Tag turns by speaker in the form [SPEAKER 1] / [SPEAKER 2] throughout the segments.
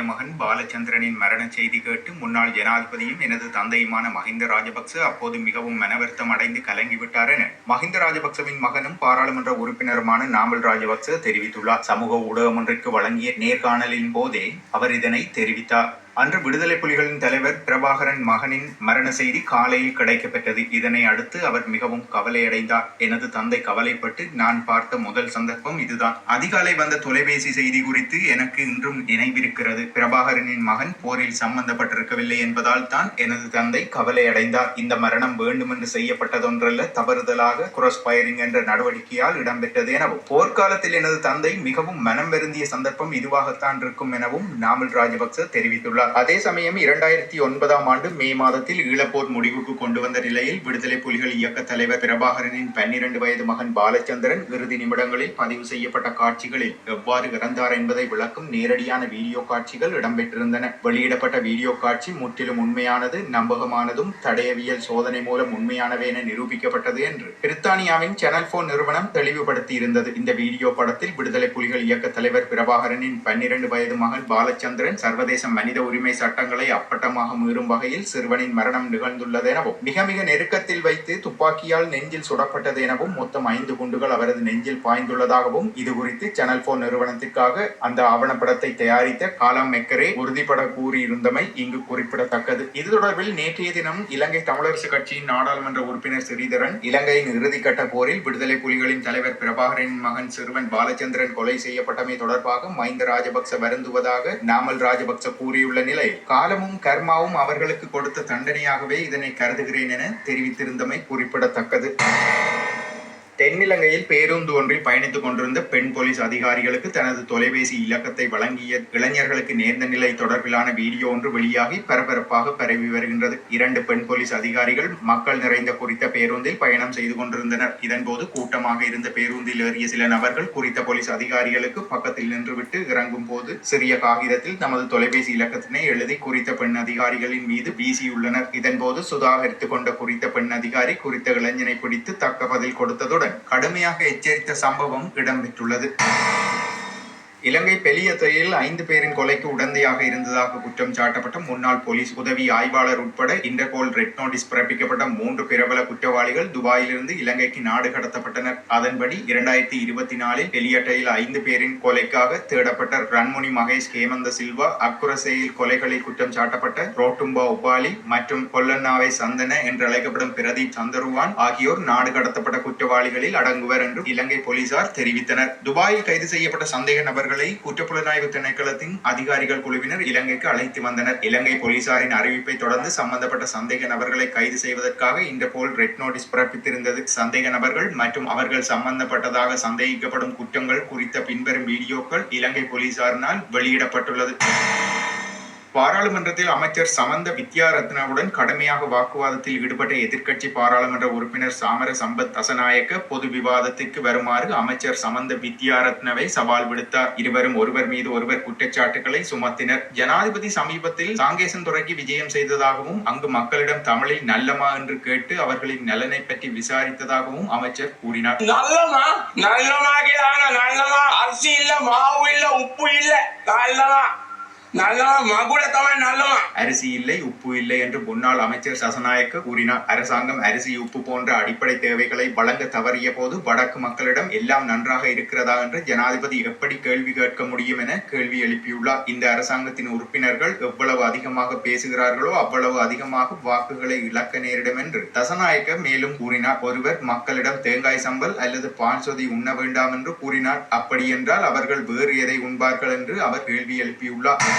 [SPEAKER 1] ஏனைய மகன் பாலச்சந்திரனின் மரண செய்தி கேட்டு முன்னாள் ஜனாதிபதியும் எனது தந்தையுமான மஹிந்த ராஜபக்ச அப்போது மிகவும் மனவருத்தம் அடைந்து கலங்கிவிட்டார் என மஹிந்த ராஜபக்சவின் மகனும் பாராளுமன்ற உறுப்பினருமான நாமல் ராஜபக்ச தெரிவித்துள்ளார். சமூக ஊடகம் ஒன்றிற்கு வழங்கிய நேர்காணலின் போதே அவர் இதனை தெரிவித்தார். அன்று விடுதலை புலிகளின் தலைவர் பிரபாகரன் மகனின் மரண செய்தி காலையில் கிடைக்கப்பெற்றது. இதனை அடுத்து அவர் மிகவும் கவலையடைந்தார். எனது தந்தை கவலைப்பட்டு நான் பார்த்த முதல் சந்தர்ப்பம் இதுதான். அதிகாலை வந்த தொலைபேசி செய்தி குறித்து எனக்கு இன்றும் நினைவிருக்கிறது. பிரபாகரனின் மகன் போரில் சம்பந்தப்பட்டிருக்கவில்லை என்பதால் தான் எனது தந்தை கவலையடைந்தார். இந்த மரணம் வேண்டுமென்று செய்யப்பட்டதொன்றல்ல தவறுதலாக குரோஸ் பயரிங் என்ற நடவடிக்கையால் இடம்பெற்றது எனவும் போர்க்காலத்தில் எனது தந்தை மிகவும் மனம் வருந்திய சந்தர்ப்பம் இதுவாகத்தான் இருக்கும் எனவும் நாமல் ராஜபக்ச தெரிவித்துள்ளார். அதே சமயம் இரண்டாயிரத்தி ஒன்பதாம் ஆண்டு மே மாதத்தில் ஈழப்போர் முடிவுக்கு கொண்டு வந்த நிலையில் விடுதலை புலிகள் இயக்க தலைவர் பிரபாகரனின் பன்னிரண்டு வயது மகன் பாலச்சந்திரன் இறுதி நிமிடங்களில் பதிவு செய்யப்பட்ட காட்சிகளில் எவ்வாறு இறந்தார் என்பதை விளக்கும் நேரடியான வீடியோ காட்சிகள் இடம்பெற்றிருந்தன. வெளியிடப்பட்ட வீடியோ காட்சி முற்றிலும் உண்மையானது நம்பகமானதும் தடயவியல் சோதனை மூலம் உண்மையானவை என நிரூபிக்கப்பட்டது என்று பிரித்தானியாவின் சேனல் போன் நிறுவனம் தெளிவுபடுத்தி இருந்தது இந்த வீடியோ படத்தில் விடுதலை புலிகள் இயக்க தலைவர் பிரபாகரனின் பன்னிரண்டு வயது மகன் பாலச்சந்திரன் சர்வதேச மனித உரிமை சட்டங்களை அப்பட்டமாக மீறும் வகையில் சிறுவனின் மரணம் நிகழ்ந்துள்ளது எனவும் மிக மிக நெருக்கத்தில் வைத்து துப்பாக்கியால் நெஞ்சில் சுடப்பட்டது எனவும் மொத்தம் ஐந்து குண்டுகள் அவரது நெஞ்சில் பாய்ந்துள்ளதாகவும் இது குறித்து சேனல் போன் நிறுவனத்திற்காக அந்த ஆவணப்படத்தை தயாரித்த காலம் மெக்கரே உறுதிபட கூறியிருந்தமை இங்கு குறிப்பிடத்தக்கது. இது தொடர்பில் நேற்றைய தினம் இலங்கை தமிழரசு கட்சியின் நாடாளுமன்ற உறுப்பினர் ஸ்ரீதரன் இலங்கையின் இறுதிக்கட்ட போரில் விடுதலை புலிகளின் தலைவர் பிரபாகரின் மகன் சிறுவன் பாலச்சந்திரன் கொலை செய்யப்பட்டமை தொடர்பாக மஹிந்த ராஜபக்ச வருந்துவதாக நாமல் ராஜபக்ச கூறியுள்ள நிலை. காலமும் கர்மாவும் அவர்களுக்கு கொடுத்த தண்டனையாகவே இதனை கருதுகிறேன் என தெரிவித்திருந்தமை குறிப்பிடத்தக்கது. தென்னிலங்கையில் பேருந்து ஒன்றில் பயணித்துக் கொண்டிருந்த பெண் போலீஸ் அதிகாரிகளுக்கு தனது தொலைபேசி இலக்கத்தை வழங்கிய இளைஞர்களுக்கு நேர்ந்த நிலை தொடர்பிலான வீடியோ ஒன்று வெளியாகி பரபரப்பாக பரவி வருகின்றது. இரண்டு பெண் போலீஸ் அதிகாரிகள் மக்கள் நிறைந்த குறித்த பேருந்தில் பயணம் செய்து கொண்டிருந்தனர். இதன்போது கூட்டமாக இருந்த பேருந்தில் ஏறிய சில நபர்கள் குறித்த போலீஸ் அதிகாரிகளுக்கு பக்கத்தில் நின்றுவிட்டு இறங்கும் போது சிறிய காகிதத்தில் தமது தொலைபேசி இலக்கத்தினை எழுதி குறித்த பெண் அதிகாரிகளின் மீது வீசியுள்ளனர். இதன்போது சுதாகரித்துக் கொண்ட குறித்த பெண் அதிகாரி குறித்த இளைஞனை பிடித்து தக்க பதில் கொடுத்ததுடன் கடுமையாக எச்சரித்த சம்பவம் இடம்பெற்றுள்ளது. இலங்கை பெலியத்தையில் ஐந்து பேரின் கொலைக்கு உடந்தையாக இருந்ததாக குற்றம் சாட்டப்பட்ட முன்னாள் போலீஸ் உதவி ஆய்வாளர் உட்பட இன்டர்போல் ரெட் நோட்டீஸ் பிறப்பிக்கப்பட்ட மூன்று பிரபல குற்றவாளிகள் துபாயிலிருந்து இலங்கைக்கு நாடு கடத்தப்பட்டனர். அதன்படி இரண்டாயிரத்தி இருபத்தி நாலில் பெலியட்டையில் ஐந்து பேரின் கொலைக்காக தேடப்பட்ட ரன்முனி மகேஷ் ஹேமந்த சில்வா அக்குரசேயில் கொலைகளில் குற்றம் சாட்டப்பட்ட ரோட்டும்பா உபாலி மற்றும் கொல்லன்னாவை சந்தன என்று அழைக்கப்படும் பிரதீப் சந்தருவான் ஆகியோர் நாடு கடத்தப்பட்ட குற்றவாளிகளில் அடங்குவர் என்று இலங்கை போலீசார் தெரிவித்தனர். துபாயில் கைது செய்யப்பட்ட சந்தேக நபர்கள் அவர்களை குற்றப்புலனாய்வு திணைக்களத்தின் அதிகாரிகள் குழுவினர் இலங்கைக்கு அழைத்து வந்தனர். இலங்கை போலீசாரின் அறிவிப்பை தொடர்ந்து சம்பந்தப்பட்ட சந்தேக நபர்களை கைது செய்வதற்காக இன்டர்போல் ரெட் நோட்டீஸ் பிறப்பித்திருந்தது. சந்தேக நபர்கள் மற்றும் அவர்கள் சம்பந்தப்பட்டதாக சந்தேகிக்கப்படும் குற்றங்கள் குறித்த பின்வரும் வீடியோக்கள் இலங்கை போலீசாரினால் வெளியிடப்பட்டுள்ளது. பாராளுமன்றத்தில் அமைச்சர் சமந்த வித்யாரத்னவுடன் கடுமையாக வாக்குவாதத்தில் ஈடுபட்ட எதிர்க்கட்சி பாராளுமன்ற உறுப்பினர் சாமர சம்பத் தசநாயக்க பொது விவாதத்திற்கு வருமாறு அமைச்சர் சமந்த வித்யாரத்னவை சவால் விடுத்தார். இருவரும் ஒருவர் மீது ஒருவர் குற்றச்சாட்டுகளை சுமத்தினர். ஜனாதிபதி சமீபத்தில் சாங்கேசன் துறைக்கு விஜயம் செய்ததாகவும் அங்கு மக்களிடம் தமிழில் நல்லமா என்று கேட்டு அவர்களின் நலனை பற்றி விசாரித்ததாகவும் அமைச்சர் கூறினார்.
[SPEAKER 2] நல்லமா நல்லமா நல்லமா அரிசி இல்ல மாவு இல்ல உப்பு இல்ல நல்லமா நல்லவன் மகுட தமிழ்
[SPEAKER 1] அரிசி இல்லை உப்பு இல்லை என்று முன்னாள் அமைச்சர் சசநாயக்க கூறினார். அரசாங்கம் அரிசி உப்பு போன்ற அடிப்படை தேவைகளை வழங்க தவறிய போது வடக்கு மக்களிடம் எல்லாம் நன்றாக இருக்கிறதா என்று ஜனாதிபதி எப்படி கேள்வி கேட்க முடியும் என கேள்வி எழுப்பியுள்ளார். இந்த அரசாங்கத்தின் உறுப்பினர்கள் எவ்வளவு அதிகமாக பேசுகிறார்களோ அவ்வளவு அதிகமாக வாக்குகளை இழக்க நேரிடும் என்று தசநாயக்க மேலும் கூறினார். ஒருவர் மக்களிடம் தேங்காய் சம்பல் அல்லது பால் சொதி உண்ண வேண்டாம் என்று கூறினார். அப்படியென்றால் அவர்கள் வேறு எதை உண்பார்கள் என்று அவர் கேள்வி எழுப்பியுள்ளார்.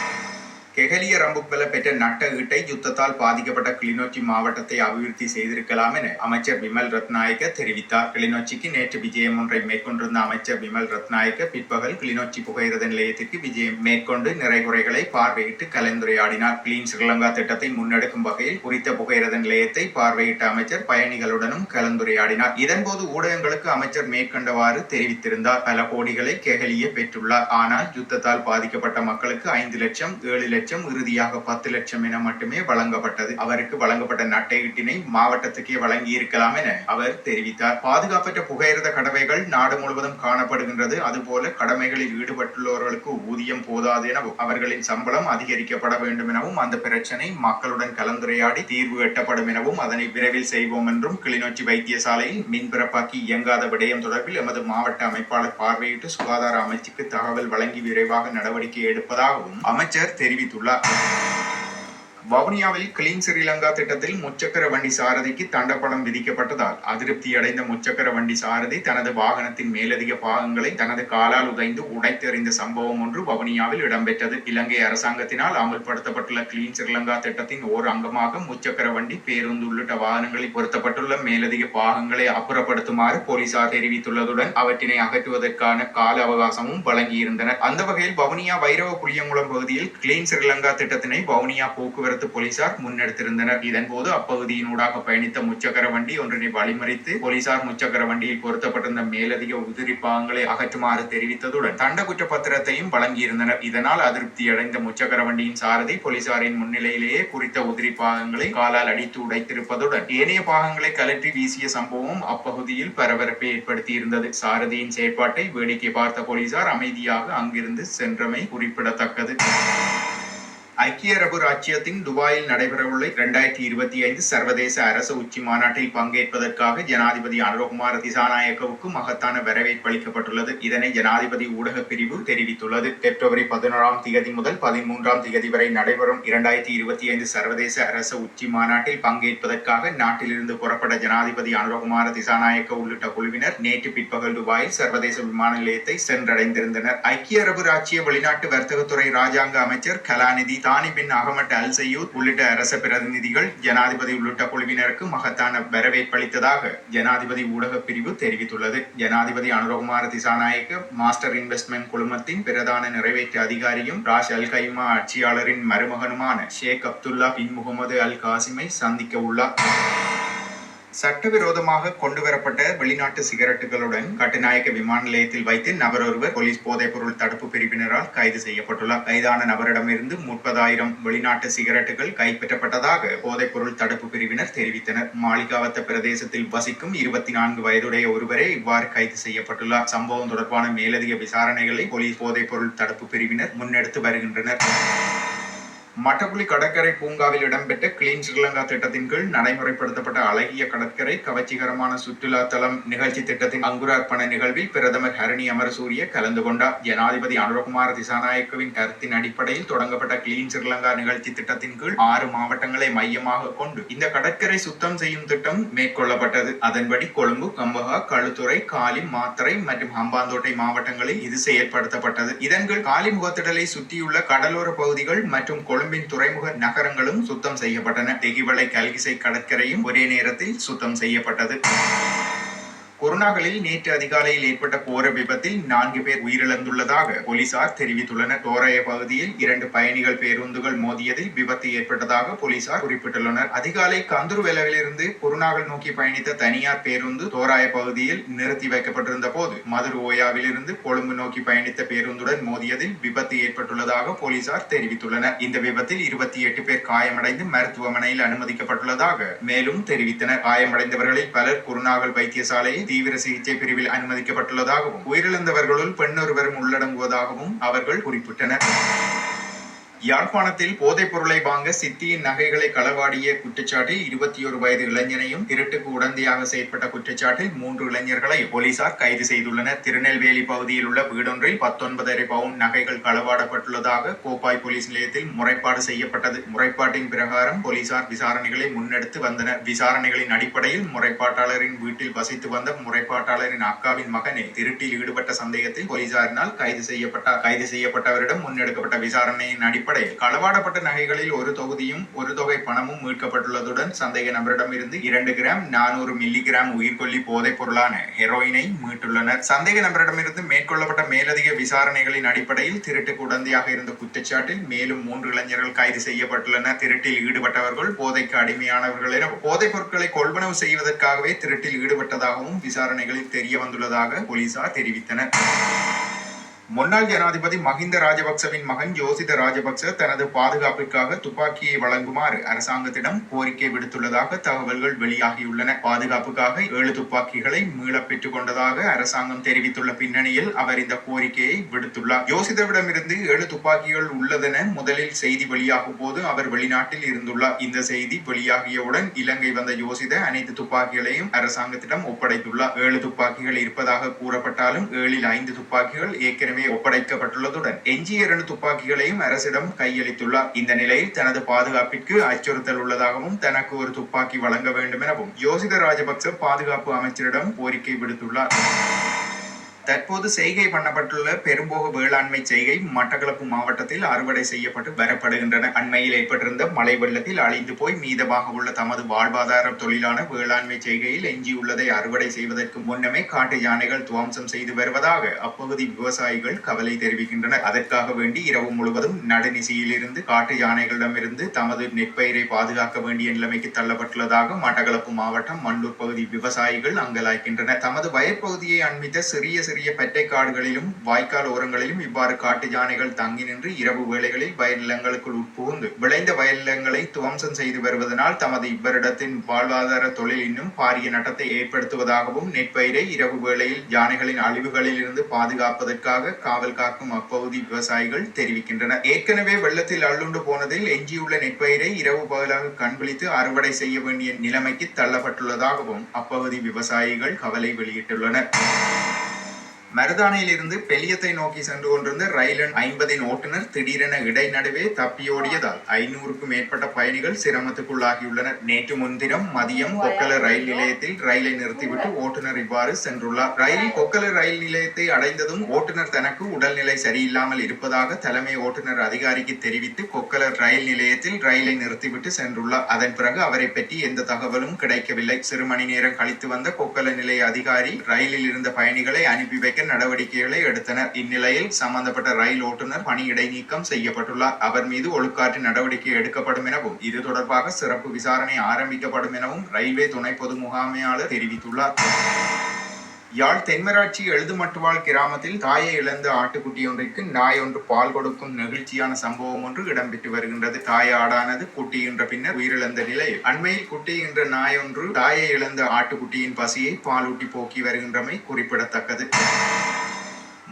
[SPEAKER 1] கெகலிய ரம்புக்வெல பெற்ற நட்ட ஈட்டை யுத்தத்தால் பாதிக்கப்பட்ட கிளிநொச்சி மாவட்டத்தை அபிவிருத்தி செய்திருக்கலாம் என அமைச்சர் விமல் ரத்நாயக்க தெரிவித்தார். கிளிநொச்சிக்கு நேற்று விஜயம் ஒன்றை மேற்கொண்டிருந்த அமைச்சர் விமல் ரத்நாயக்க பிற்பகல் கிளிநொச்சி புகையிரத நிலையத்திற்கு விஜயம் மேற்கொண்டு நிறைகுறைகளை பார்வையிட்டு கலந்துரையாடினார். கிளீன் ஸ்ரீலங்கா திட்டத்தை முன்னெடுக்கும் வகையில் குறித்த புகையிரத நிலையத்தை பார்வையிட்ட அமைச்சர் பயணிகளுடனும் கலந்துரையாடினார். இதன்போது ஊடகங்களுக்கு அமைச்சர் மேற்கண்டவாறு தெரிவித்திருந்தார். பல கோடிகளை கெகலிய பெற்றுள்ளார். ஆனால் யுத்தத்தால் பாதிக்கப்பட்ட மக்களுக்கு ஐந்து லட்சம் ஏழு லட்சம் லட்சம் இறுதியாக பத்து லட்சம் என மட்டுமே வழங்கப்பட்டது. அவருக்கு வழங்கப்பட்ட நட்டையீட்டினை மாவட்டத்துக்கே வழங்கி இருக்கலாம் என அவர் தெரிவித்தார். பாதுகாப்பற்ற புகையிரத கடமைகள் நாடு முழுவதும் காணப்படுகின்றது. அதுபோல கடமைகளில் ஈடுபட்டுள்ளவர்களுக்கு ஊதியம் போதாது எனவும் அவர்களின் சம்பளம் அதிகரிக்கப்பட வேண்டும் எனவும் அந்த பிரச்சனை மக்களுடன் கலந்துரையாடி தீர்வு எட்டப்படும் எனவும் அதனை விரைவில் செய்வோம் என்றும் கிளிநொச்சி வைத்தியசாலையில் மின்பிறப்பாக்கி இயங்காத விடயம் தொடர்பில் எமது மாவட்ட அமைப்பாளர் பார்வையிட்டு சுகாதார அமைச்சுக்கு தகவல் வழங்கி விரைவாக நடவடிக்கை எடுப்பதாகவும் அமைச்சர் தெரிவித்தார். தெரிவித்துள்ளார் வவுனியாவில் கிளீன் ஸ்ரீலங்கா திட்டத்தில் முச்சக்கர வண்டி சாரதிக்கு தண்டப்படம் விதிக்கப்பட்டதால் அதிருப்தி அடைந்த முச்சக்கர வண்டி சாரதி தனது வாகனத்தின் மேலதிக பாகங்களை தனது காலால் உதைந்து உடைத்தெறிந்த சம்பவம் ஒன்று வவுனியாவில் இடம்பெற்றது. இலங்கை அரசாங்கத்தினால் அமல்படுத்தப்பட்டுள்ள கிளீன் ஸ்ரீலங்கா திட்டத்தின் ஓர் அங்கமாக முச்சக்கர வண்டி பேருந்து உள்ளிட்ட வாகனங்களில் பொருத்தப்பட்டுள்ள மேலதிக பாகங்களை அப்புறப்படுத்துமாறு போலீசார் தெரிவித்துள்ளதுடன் அவற்றினை அகற்றுவதற்கான கால அவகாசமும் வழங்கியிருந்தனர். அந்த வகையில் வவுனியா வைரவ புளியங்குளம் பகுதியில் கிளீன் ஸ்ரீலங்கா திட்டத்தினை வவுனியா போக்குவரத்து போலீசார் முன்னெடுத்திருந்தனர். இதன்போது அப்பகுதியினூடாக பயணித்த முச்சக்கர வண்டி ஒன்றினை வழிமறித்து போலீசார் முச்சக்கர வண்டியில் பொருத்தப்பட்டிருந்த மேலதிக உதிரி பாகங்களை அகற்றுமாறு தெரிவித்ததுடன் தண்ட குற்றப்பத்திரத்தையும் வழங்கியிருந்தனர். இதனால் அதிருப்தி அடைந்த முச்சக்கர வண்டியின் சாரதி போலீசாரின் முன்னிலையிலேயே குறித்த உதிரி பாகங்களை காலால் அடித்து உடைத்திருப்பதுடன் ஏனைய பாகங்களை கலற்றி வீசிய சம்பவம் அப்பகுதியில் பரபரப்பை ஏற்படுத்தியிருந்தது. சாரதியின் செயற்பாட்டை வேடிக்கை பார்த்த போலீசார் அமைதியாக அங்கிருந்து சென்றமை குறிப்பிடத்தக்கது. ஐக்கிய அரபு ராச்சியத்தின் துபாயில் நடைபெறவுள்ள இரண்டாயிரத்தி இருபத்தி ஐந்து சர்வதேச அரச உச்சி மாநாட்டில் பங்கேற்பதற்காக ஜனாதிபதி அனுரகுமார் திசாநாயக்கவுக்கு மகத்தான வரவேற்பு அளிக்கப்பட்டுள்ளது. இதனை ஜனாதிபதி ஊடக பிரிவு தெரிவித்துள்ளது. பிப்ரவரி பதினோராம் தேதி முதல் பதிமூன்றாம் தேதி வரை நடைபெறும் இரண்டாயிரத்தி இருபத்தி ஐந்து சர்வதேச அரச உச்சி மாநாட்டில் பங்கேற்பதற்காக நாட்டிலிருந்து புறப்பட்ட ஜனாதிபதி அனுரகுமார திசாநாயக்க உள்ளிட்ட குழுவினர் நேற்று பிற்பகல் துபாயில் சர்வதேச விமான நிலையத்தை சென்றடைந்திருந்தனர். ஐக்கிய அரபு ராச்சிய வெளிநாட்டு வர்த்தகத்துறை ராஜாங்க அமைச்சர் கலாநிதி தானி பின் அகமட் அல் சையூத் உள்ளிட்ட அரச பிரதிநிதிகள் ஜனாதிபதி உள்ளிட்ட குழுவினருக்கு மகத்தான வரவேற்பளித்ததாக ஜனாதிபதி ஊடக பிரிவு தெரிவித்துள்ளது. ஜனாதிபதி அனுரகுமார் திசாநாயக்க மாஸ்டர் இன்வெஸ்ட்மெண்ட் குழுமத்தின் பிரதான நிறைவேற்று அதிகாரியும் ராஷ் அல் கைமா ஆட்சியாளரின் மருமகனுமான ஷேக் அப்துல்லா பின் முகமது அல் காசிமை சந்திக்க உள்ளார். சட்டவிரோதமாக கொண்டுவரப்பட்ட வெளிநாட்டு சிகரெட்டுகளுடன் கட்டுநாயக்க விமான நிலையத்தில் வைத்து நபர் ஒருவர் போலீஸ் போதைப்பொருள் தடுப்பு பிரிவினரால் கைது செய்யப்பட்டுள்ளார். கைதான நபரிடமிருந்து முப்பதாயிரம் வெளிநாட்டு சிகரெட்டுகள் கைப்பற்றப்பட்டதாக போதைப்பொருள் தடுப்பு பிரிவினர் தெரிவித்தனர். மாளிகாவத்த பிரதேசத்தில் வசிக்கும் இருபத்தி நான்கு வயதுடைய ஒருவரே இவ்வாறு கைது செய்யப்பட்டுள்ளார். சம்பவம் தொடர்பான மேலதிக விசாரணைகளை போலீஸ் போதைப்பொருள் தடுப்பு பிரிவினர் முன்னெடுத்து வருகின்றனர். மட்டக்குழி கடற்கரை பூங்காவில் இடம்பெற்ற கிளீன் ஸ்ரீலங்கா திட்டத்தின் கீழ் நடைமுறைப்படுத்தப்பட்ட அழகிய கடற்கரை கவர்ச்சிகரமான சுற்றுலா தலம் நிகழ்ச்சி திட்டத்தின் அங்குரார்ப்பண நிகழ்வில் பிரதமர் ஹரணி அமரசூரிய கலந்து கொண்டார். ஜனாதிபதி அனுரகுமார் திசாநாயக்கவின் கருத்தின் அடிப்படையில் தொடங்கப்பட்ட கிளீன் ஸ்ரீலங்கா நிகழ்ச்சி திட்டத்தின் கீழ் ஆறு மாவட்டங்களை மையமாக கொண்டு இந்த கடற்கரை சுத்தம் செய்யும் திட்டம் மேற்கொள்ளப்பட்டது. அதன்படி கொழும்பு கம்பஹா களுத்துறை காலி மாத்தரை மற்றும் ஹம்பாந்தோட்டை மாவட்டங்களில் இது செயல்படுத்தப்பட்டது. இதன் கீழ் காலி முகத்திடலை சுற்றியுள்ள கடலோர பகுதிகள் மற்றும் கொழும்பின் துறைமுக நகரங்களும் சுத்தம் செய்யப்பட்டன. டெகிவளை கல்கிசை கடற்கரையும் ஒரே நேரத்தில் சுத்தம் செய்யப்பட்டது. கொரோனாகளில் நேற்று அதிகாலையில் ஏற்பட்ட கோர விபத்தில் நான்கு பேர் உயிரிழந்துள்ளதாக போலீசார் தெரிவித்துள்ளனர். தோராய பகுதியில் இரண்டு பயணிகள் பேருந்துகள் மோதியதில் விபத்து ஏற்பட்டதாக போலீசார் குறிப்பிட்டுள்ளனர். அதிகாலை கந்தூர்வெலவிலிருந்து குருநாகல் நோக்கி பயணித்த தனியார் பேருந்து தோராய பகுதியில் நிறுத்தி வைக்கப்பட்டிருந்த போது மதுர் ஓயாவிலிருந்து கொழும்பு நோக்கி பயணித்த பேருந்துடன் மோதியதில் விபத்து ஏற்பட்டுள்ளதாக போலீசார் தெரிவித்துள்ளனர். இந்த விபத்தில் இருபத்தி எட்டு பேர் காயமடைந்து மருத்துவமனையில் அனுமதிக்கப்பட்டுள்ளதாக மேலும் தெரிவித்தனர். காயமடைந்தவர்களில் பலர் குருநாகல் வைத்தியசாலையில் தீவிர சிகிச்சை பிரிவில் அனுமதிக்கப்பட்டுள்ளதாகவும் உயிரிழந்தவர்களுள் பெண்ணொருவரும் உள்ளடங்குவதாகவும் அவர்கள் குறிப்பிட்டனர். யாழ்ப்பாணத்தில் போதைப் பொருளை வாங்க சித்தியின் நகைகளை களவாடிய குற்றச்சாட்டில் இருபத்தி ஒரு வயது இளைஞனையும் திருட்டுக்கு உடந்தையாக செயற்பட்ட குற்றச்சாட்டில் மூன்று இளைஞர்களை போலீசார் கைது செய்துள்ளனர். திருநெல்வேலி பகுதியில் உள்ள வீடொன்றில் பத்தொன்பதரை பவுன் நகைகள் களவாடப்பட்டுள்ளதாக கோப்பாய் போலீஸ் நிலையத்தில் முறைப்பாடு செய்யப்பட்டது. முறைப்பாட்டின் பிரகாரம் போலீசார் விசாரணைகளை முன்னெடுத்து வந்தனர். விசாரணைகளின் அடிப்படையில் முறைப்பாட்டாளரின் வீட்டில் வசித்து வந்த முறைப்பாட்டாளரின் அக்காவின் மகனை திருட்டில் ஈடுபட்ட சந்தேகத்தில் போலீசாரினால் கைது செய்யப்பட்டார். கைது செய்யப்பட்டவரிடம் முன்னெடுக்கப்பட்ட விசாரணையின் அடிப்படையில் களவாடப்பட்ட நகைகளில் ஒரு தொகுதியும் ஒரு தொகை பணமும் மீட்கப்பட்டுள்ளதுடன் சந்தேக நபரிடம் இருந்து இரண்டு கிராம் நானூறு மில்லிகிராம் உயிர்கொல்லி போதைப் பொருளான ஹெரோயினை மீட்டுள்ளனர். சந்தேக நபரிடமிருந்து மேற்கொள்ளப்பட்ட மேலதிக விசாரணைகளின் அடிப்படையில் திருட்டுக்கு உடந்தையாக இருந்த குற்றச்சாட்டில் மேலும் மூன்று இளைஞர்கள் கைது செய்யப்பட்டுள்ளனர். திருட்டில் ஈடுபட்டவர்கள் போதைக்கு அடிமையானவர்கள் என போதைப் பொருட்களை கொள்வனவு செய்வதற்காகவே திருட்டில் ஈடுபட்டதாகவும் விசாரணைகளில் தெரிய வந்துள்ளதாக போலீசார் தெரிவித்தனர். முன்னாள் ஜனாதிபதி மஹிந்த ராஜபக்சவின் மகன் ஜோசித ராஜபக்ச தனது பாதுகாப்பிற்காக துப்பாக்கியை வழங்குமாறு அரசாங்கத்திடம் கோரிக்கை விடுத்துள்ளதாக தகவல்கள் வெளியாகியுள்ளன. பாதுகாப்புக்காக ஏழு துப்பாக்கிகளை மீள பெற்றுக் கொண்டதாக அரசாங்கம் தெரிவித்துள்ள பின்னணியில் அவர் இந்த கோரிக்கையை விடுத்துள்ளார். ஜோசிதவிடமிருந்து ஏழு துப்பாக்கிகள் உள்ளதென முதலில் செய்தி வெளியாகும் போது அவர் வெளிநாட்டில் இருந்துள்ளார். இந்த செய்தி வெளியாகியவுடன் இலங்கை வந்த யோசித அனைத்து துப்பாக்கிகளையும் அரசாங்கத்திடம் ஒப்படைத்துள்ளார். ஏழு துப்பாக்கிகள் இருப்பதாக கூறப்பட்டாலும் ஏழில் ஐந்து துப்பாக்கிகள் ஏற்கனவே ஒப்படைக்கப்பட்டுள்ளதுடன் எஞ்சிய இரண்டு துப்பாக்கிகளையும் அரசிடம் கையளித்துள்ளார். இந்த நிலையில் தனது பாதுகாப்பிற்கு அச்சுறுத்தல் உள்ளதாகவும் தனக்கு ஒரு துப்பாக்கி வழங்க வேண்டும் எனவும் யோசித ராஜபக்ச பாதுகாப்பு அமைச்சரிடம் கோரிக்கை விடுத்துள்ளார். தற்போது செய்கை பண்ணப்பட்டுள்ள பெரும்போக வேளாண்மை செய்கை மட்டக்களப்பு மாவட்டத்தில் அறுவடை செய்யப்பட்டு வரப்படுகின்றன. அண்மையில் ஏற்பட்டிருந்த மழை வெள்ளத்தில் அழிந்து போய் மீதமாக உள்ள தமது வாழ்வாதார தொழிலான வேளாண்மை செய்கையில் எஞ்சியுள்ளதை அறுவடை செய்வதற்கு முன்னமே காட்டு யானைகள் துவம்சம் செய்து வருவதாக அப்பகுதி விவசாயிகள் கவலை தெரிவிக்கின்றனர். அதற்காக வேண்டி இரவு முழுவதும் நடுநிசையிலிருந்து காட்டு யானைகளிடமிருந்து தமது நெற்பயிரை பாதுகாக்க வேண்டிய நிலைமைக்கு தள்ளப்பட்டுள்ளதாக மட்டக்களப்பு மாவட்டம் மண்டூர் பகுதி விவசாயிகள் அங்கலாய்க்கின்றனர். தமது வயற்பகுதியை அண்மித்த சிறிய சிறிய பற்றை காடுகளிலும் வாய்க்கால் ஓரங்களிலும் இவ்வாறு காட்டு யானைகள் தங்கி நின்று இரவு வேளைகளில் வயல் நிலங்களுக்குள் உட்புகுந்து விளைந்த வயல் நிலங்களை துவம்சம் செய்து வருவதனால் தமது இவ்வரிடத்தின் வாழ்வாதார தொழில் இன்னும் பாரிய நட்டத்தை ஏற்படுத்துவதாகவும் நெற்பயிரை இரவு வேளையில் யானைகளின் அழிவுகளில் இருந்து பாதுகாப்பதற்காக காவல் காக்கும் அப்பகுதி விவசாயிகள் தெரிவிக்கின்றனர். ஏற்கனவே வெள்ளத்தில் அள்ளுண்டு போனதில் எஞ்சியுள்ள நெற்பயிரை இரவு பகலாக கண்விழித்து அறுவடை செய்ய வேண்டிய நிலைமைக்கு தள்ளப்பட்டுள்ளதாகவும் அப்பகுதி விவசாயிகள் கவலை வெளியிட்டுள்ளனர். மருதானையிலிருந்து பெலியத்தை நோக்கி சென்று கொண்டிருந்த ரயிலின் ஐம்பதின் ஓட்டுநர் திடீரென இடை நடுவே தப்பியோடியதால் ஐநூறுக்கும் மேற்பட்ட பயணிகள் சிரமத்துக்குள்ளாகியுள்ளனர். நேற்று முன்தினம் மதியம் கொக்கல ரயில் நிலையத்தில் ரயிலை நிறுத்திவிட்டு ஓட்டுநர் இவ்வாறு சென்றுள்ளார். ரயில் கொக்கல ரயில் நிலையத்தை அடைந்ததும் ஓட்டுநர் தனக்கு உடல்நிலை சரியில்லாமல் இருப்பதாக தலைமை ஓட்டுநர் அதிகாரிக்கு தெரிவித்து கொக்கல ரயில் நிலையத்தில் ரயிலை நிறுத்திவிட்டு சென்றுள்ளார். அதன் பிறகு அவரை பற்றி எந்த தகவலும் கிடைக்கவில்லை. சிறு மணி நேரம் கழித்து வந்த கொக்கல நிலைய அதிகாரி ரயிலில் இருந்த பயணிகளை அனுப்பி வைக்க நடவடிக்கைகளை எடுத்தனர். இந்நிலையில் சம்பந்தப்பட்ட ரயில் ஓட்டுநர் பணி இடைநீக்கம் செய்யப்பட்டுள்ளார். அவர் மீது ஒழுக்காற்று நடவடிக்கை எடுக்கப்படும் எனவும் இது தொடர்பாக சிறப்பு விசாரணை ஆரம்பிக்கப்படும் எனவும் ரயில்வே துணை பொது முகாமையாளர் தெரிவித்துள்ளார். யாழ் தென்மராட்சி எழுதுமட்டுவாள் கிராமத்தில் தாயை இழந்த ஆட்டுக்குட்டி ஒன்றிற்கு நாய் ஒன்று பால் கொடுக்கும் நெகிழ்ச்சியான சம்பவம் ஒன்று இடம்பெற்று வருகின்றது. தாய் ஆடானது குட்டி என்ற பின்னர் உயிரிழந்த நிலையில் அண்மையில் குட்டி என்ற நாய் ஒன்று தாயை இழந்த ஆட்டுக்குட்டியின் பசியை பாலூட்டி போக்கி வருகின்றமை குறிப்பிடத்தக்கது.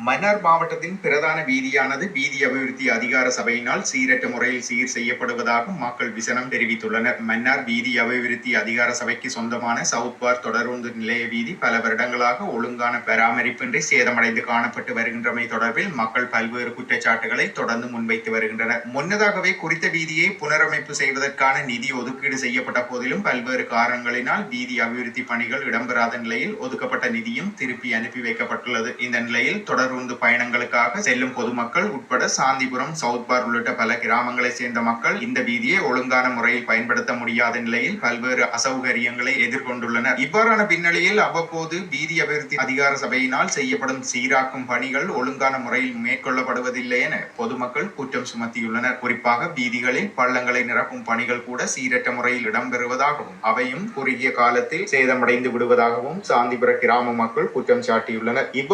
[SPEAKER 1] மன்னார் மாவட்டத்தின் பிரதான வீதியானது வீதி அபிவிருத்தி அதிகார சபையினால் சீரற்ற முறையில் சீர் செய்யப்படுவதாக மக்கள் விசனம் தெரிவித்துள்ளனர். மன்னார் வீதி அபிவிருத்தி அதிகார சபைக்கு சொந்தமான சவுத் பார் தொடருந்து நிலைய வீதி பல வருடங்களாக ஒழுங்கான பராமரிப்பின்றி சேதமடைந்து காணப்பட்டு வருகின்றமை தொடர்பில் மக்கள் பல்வேறு குற்றச்சாட்டுகளை தொடர்ந்து முன்வைத்து வருகின்றனர். முன்னதாகவே குறித்த வீதியை புனரமைப்பு செய்வதற்கான நிதி ஒதுக்கீடு செய்யப்பட்ட போதிலும் பல்வேறு காரணங்களினால் வீதி அபிவிருத்தி பணிகள் இடம்பெறாத நிலையில் ஒதுக்கப்பட்ட நிதியும் திருப்பி அனுப்பி வைக்கப்பட்டுள்ளது. இந்த நிலையில் தொடர் தொடர்ந்து பயணங்களுக்காக செல்லும் பொதுமக்கள் உட்பட சாந்திபுரம் சவுத் பார் உள்ளிட்ட பல கிராமங்களை சேர்ந்த மக்கள் இந்த வீதியை ஒழுங்கான முறையில் பயன்படுத்த முடியாத நிலையில் பல்வேறு அசௌகரியங்களை எதிர்கொண்டுள்ளனர். இவ்வாறான பின்னணியில் அவ்வப்போது வீதி அபிவிருத்தி அதிகார சபையினால் செய்யப்படும் சீராக்கும் பணிகள் ஒழுங்கான முறையில் மேற்கொள்ளப்படுவதில்லை என பொதுமக்கள் குற்றம் சுமத்தியுள்ளனர். குறிப்பாக வீதிகளில் பள்ளங்களை நிரப்பும் பணிகள் கூட சீரற்ற முறையில் இடம்பெறுவதாகவும் அவையும் குறுகிய காலத்தில் சேதமடைந்து விடுவதாகவும் சாந்திபுர கிராம மக்கள் குற்றம் சாட்டியுள்ளனர். இவ்வாறு